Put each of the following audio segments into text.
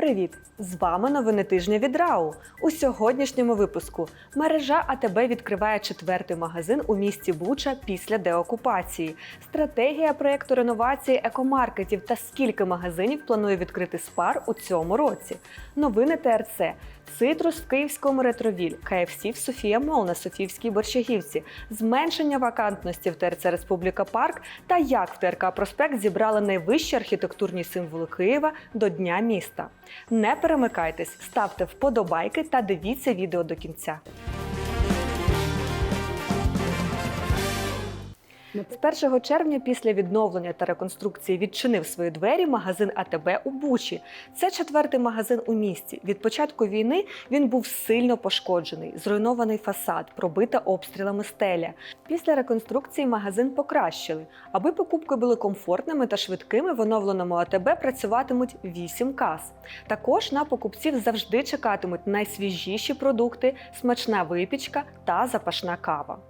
Привіт! З вами новини тижня від РАУ. У сьогоднішньому випуску мережа АТБ відкриває четвертий магазин у місті Буча після деокупації. Стратегія проєкту реновації екомаркетів та скільки магазинів планує відкрити спар у цьому році. Новини ТРЦ. Цитрус в Київському ретровіль, КФС в Софія Мол на Софіївській Борщагівці, зменшення вакантності в ТРЦ Республіка Парк та як в ТРК Проспект зібрали найвищі архітектурні символи Києва до Дня міста. Не перемикайтесь, ставте вподобайки та дивіться відео до кінця. З 1 червня після відновлення та реконструкції відчинив свої двері магазин АТБ у Бучі. Це четвертий магазин у місті. Від початку війни він був сильно пошкоджений, зруйнований фасад, пробита обстрілами стеля. Після реконструкції магазин покращили. Аби покупки були комфортними та швидкими, в оновленому АТБ працюватимуть 8 кас. Також на покупців завжди чекатимуть найсвіжіші продукти, смачна випічка та запашна кава.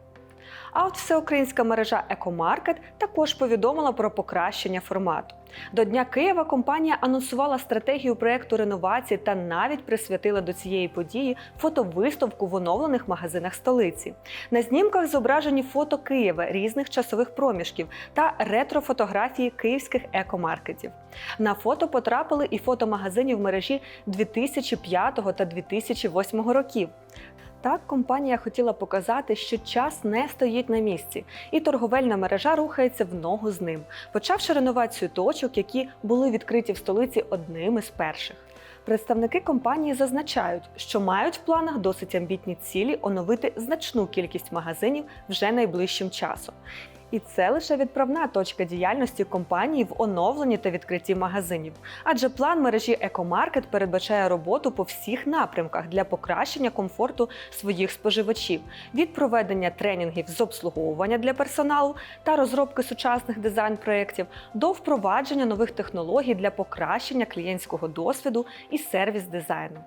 А от всеукраїнська мережа Екомаркет також повідомила про покращення формату. До Дня Києва компанія анонсувала стратегію проєкту реновації та навіть присвятила до цієї події фотовиставку в оновлених магазинах столиці. На знімках зображені фото Києва різних часових проміжків та ретрофотографії київських екомаркетів. На фото потрапили і фото магазинів мережі 2005 та 2008 років. Так, компанія хотіла показати, що час не стоїть на місці, і торговельна мережа рухається в ногу з ним, почавши реновацію точок, які були відкриті в столиці одними з перших. Представники компанії зазначають, що мають в планах досить амбітні цілі оновити значну кількість магазинів вже найближчим часом. І це лише відправна точка діяльності компанії в оновленні та відкритті магазинів. Адже план мережі Екомаркет передбачає роботу по всіх напрямках для покращення комфорту своїх споживачів від проведення тренінгів з обслуговування для персоналу та розробки сучасних дизайн-проєктів до впровадження нових технологій для покращення клієнтського досвіду і сервіс-дизайну.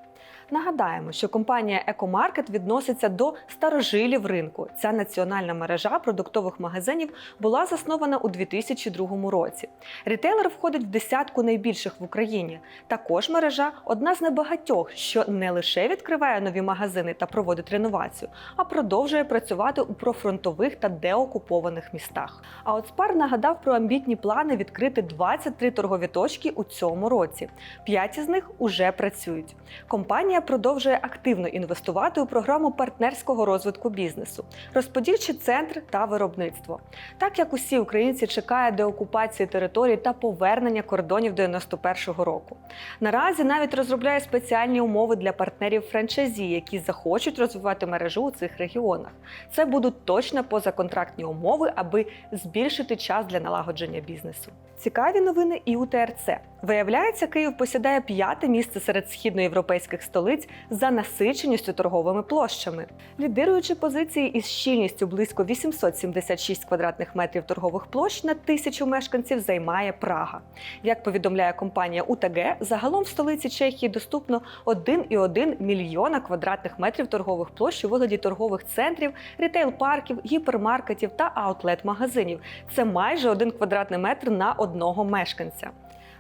Нагадаємо, що компанія Екомаркет відноситься до старожилів ринку. Ця національна мережа продуктових магазинів була заснована у 2002 році. Рітейлер входить в десятку найбільших в Україні. Також мережа одна з небагатьох, що не лише відкриває нові магазини та проводить реновацію, а продовжує працювати у профронтових та деокупованих містах. А от Спар нагадав про амбітні плани відкрити 23 торгові точки у цьому році. П'ять із них уже працюють. Компанія продовжує активно інвестувати у програму партнерського розвитку бізнесу, розподільчий центр та виробництво. Так як усі українці чекають деокупації територій та повернення кордонів 91-го року. Наразі навіть розробляє спеціальні умови для партнерів франчайзі, які захочуть розвивати мережу у цих регіонах. Це будуть точно позаконтрактні умови, аби збільшити час для налагодження бізнесу. Цікаві новини і у ТРЦ. Виявляється, Київ посідає п'яте місце серед східноєвропейських столиць за насиченістю торговими площами. Лідируючи позиції із щільністю близько 876 квадратних метрів торгових площ на тисячу мешканців займає Прага. Як повідомляє компанія УТГ, загалом в столиці Чехії доступно 1,1 мільйона квадратних метрів торгових площ у вигляді торгових центрів, рітейл-парків, гіпермаркетів та аутлет-магазинів. Це майже один квадратний метр на одного мешканця.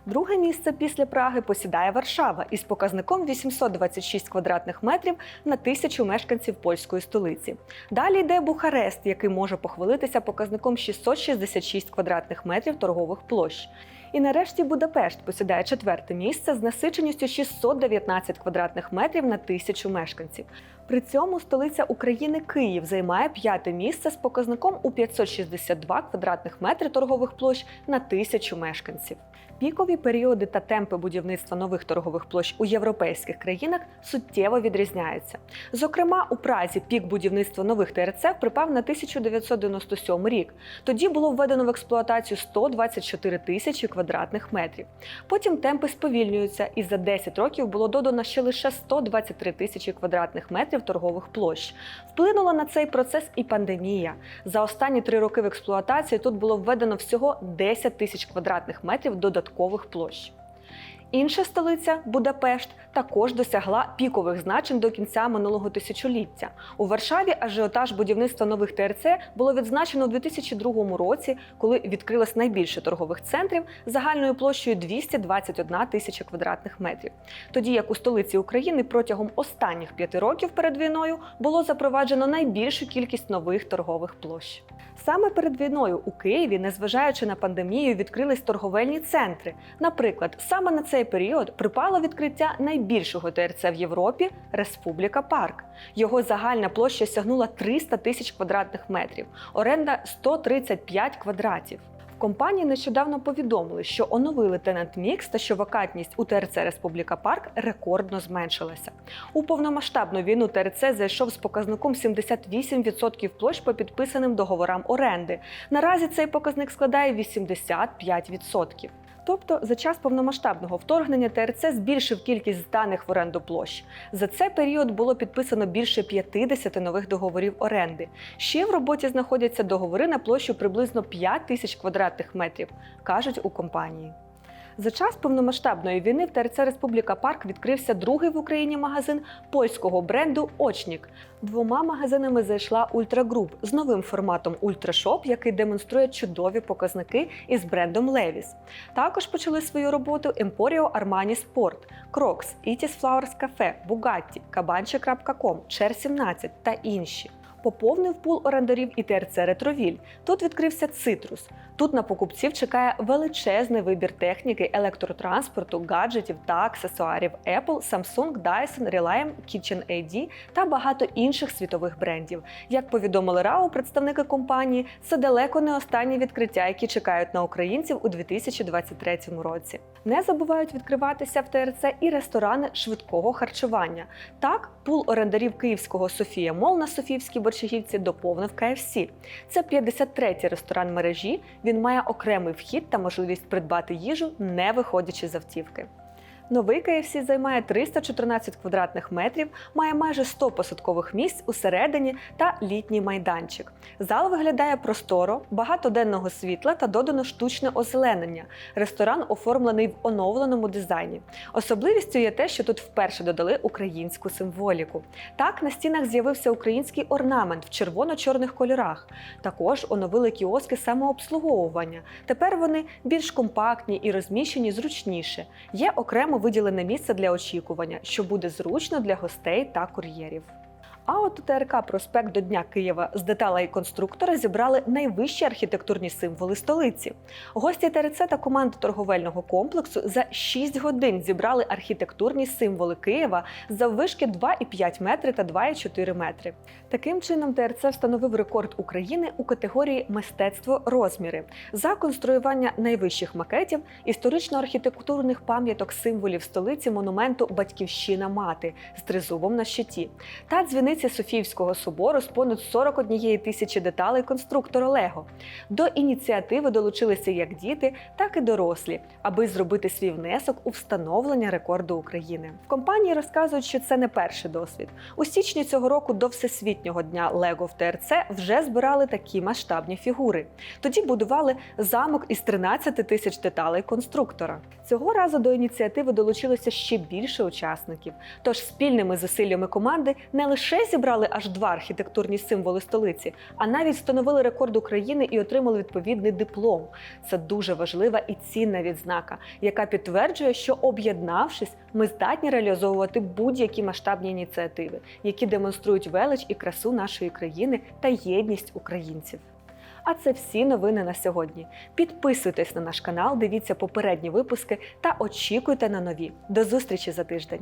Друге місце після Праги посідає Варшава із показником 826 квадратних метрів на тисячу мешканців польської столиці. Далі йде Бухарест, який може похвалитися показником 666 квадратних метрів торгових площ. І нарешті Будапешт посідає четверте місце з насиченістю 619 квадратних метрів на тисячу мешканців. При цьому столиця України Київ займає п'яте місце з показником у 562 квадратних метри торгових площ на тисячу мешканців. Пікові періоди та темпи будівництва нових торгових площ у європейських країнах суттєво відрізняються. Зокрема, у Празі пік будівництва нових ТРЦ припав на 1997 рік. Тоді було введено в експлуатацію 124 тисячі квадратних метрів. Потім темпи сповільнюються, і за 10 років було додано ще лише 123 тисячі квадратних метрів торгових площ. Вплинула на цей процес і пандемія. За останні три роки в експлуатації тут було введено всього 10 тисяч квадратних метрів додаткових площ. Інша столиця Будапешт також досягла пікових значень до кінця минулого тисячоліття. У Варшаві ажіотаж будівництва нових ТРЦ було відзначено у 2002 році, коли відкрилось найбільше торгових центрів загальною площею 221 тисяча квадратних метрів. Тоді як у столиці України протягом останніх п'яти років перед війною було запроваджено найбільшу кількість нових торгових площ. Саме перед війною у Києві, незважаючи на пандемію, відкрились торговельні центри. Наприклад, саме на цей період припало відкриття найбільшого ТРЦ в Європі Республіка Парк. Його загальна площа сягнула 300 тисяч квадратних метрів, оренда 135 квадратів. В компанії нещодавно повідомили, що оновили тенант мікс та що вакантність у ТРЦ Республіка Парк рекордно зменшилася. У повномасштабну війну ТРЦ зайшов з показником 78% площ по підписаним договорам оренди. Наразі цей показник складає 85%. Тобто за час повномасштабного вторгнення ТРЦ збільшив кількість зданих в оренду площ. За цей період було підписано більше 50 нових договорів оренди. Ще в роботі знаходяться договори на площу приблизно 5 тисяч квадратних метрів, кажуть у компанії. За час повномасштабної війни в ТРЦ Республіка Парк відкрився другий в Україні магазин польського бренду Очнік. Двома магазинами зайшла Ультра Груп з новим форматом Ультрашоп, який демонструє чудові показники із брендом Levi's. Також почали свою роботу Emporio Armani Sport, Crocs, Itis Flowers Cafe, Bugatti, Kabanchi.com, Cher 17 та інші. Поповнив пул орендарів і ТРЦ Ретровіль. Тут відкрився цитрус. Тут на покупців чекає величезний вибір техніки, електротранспорту, гаджетів та аксесуарів Apple, Samsung, Dyson, Reliant, KitchenAid та багато інших світових брендів. Як повідомили РАО, представники компанії, це далеко не останні відкриття, які чекають на українців у 2023 році. Не забувають відкриватися в ТРЦ і ресторани швидкого харчування. Так, пул орендарів київського Софія Мол на Софіївській Борщагівці доповнив KFC. Це 53-й ресторан мережі. Він має окремий вхід та можливість придбати їжу, не виходячи з автівки. Новий KFC займає 314 квадратних метрів, має майже 100 посадкових місць усередині та літній майданчик. Зал виглядає просторо, багато денного світла та додано штучне озеленення. Ресторан оформлений в оновленому дизайні. Особливістю є те, що тут вперше додали українську символіку. Так на стінах з'явився український орнамент в червоно-чорних кольорах. Також оновили кіоски самообслуговування. Тепер вони більш компактні і розміщені зручніше. Є окремо виділене місце для очікування, що буде зручно для гостей та кур'єрів. А от у ТРК проспект до Дня Києва з деталей конструктора зібрали найвищі архітектурні символи столиці. Гості ТРЦ та команда торговельного комплексу за 6 годин зібрали архітектурні символи Києва заввишки 2,5 метри та 2,4 метри. Таким чином, ТРЦ встановив рекорд України у категорії мистецтво розміри за конструювання найвищих макетів історично-архітектурних пам'яток символів столиці монументу Батьківщина мати з тризубом на щиті та дзвіниці Софіївського собору з понад 41 тисячі деталей конструктора Лего. До ініціативи долучилися як діти, так і дорослі, аби зробити свій внесок у встановлення рекорду України. В компанії розказують, що це не перший досвід. У січні цього року до всесвітнього дня Лего в ТРЦ вже збирали такі масштабні фігури. Тоді будували замок із 13 тисяч деталей конструктора. Цього разу до ініціативи долучилося ще більше учасників. Тож спільними зусиллями команди не лише зібрали аж два архітектурні символи столиці, а навіть встановили рекорд України і отримали відповідний диплом. Це дуже важлива і цінна відзнака, яка підтверджує, що об'єднавшись, ми здатні реалізовувати будь-які масштабні ініціативи, які демонструють велич і красу нашої країни та єдність українців. А це всі новини на сьогодні. Підписуйтесь на наш канал, дивіться попередні випуски та очікуйте на нові. До зустрічі за тиждень.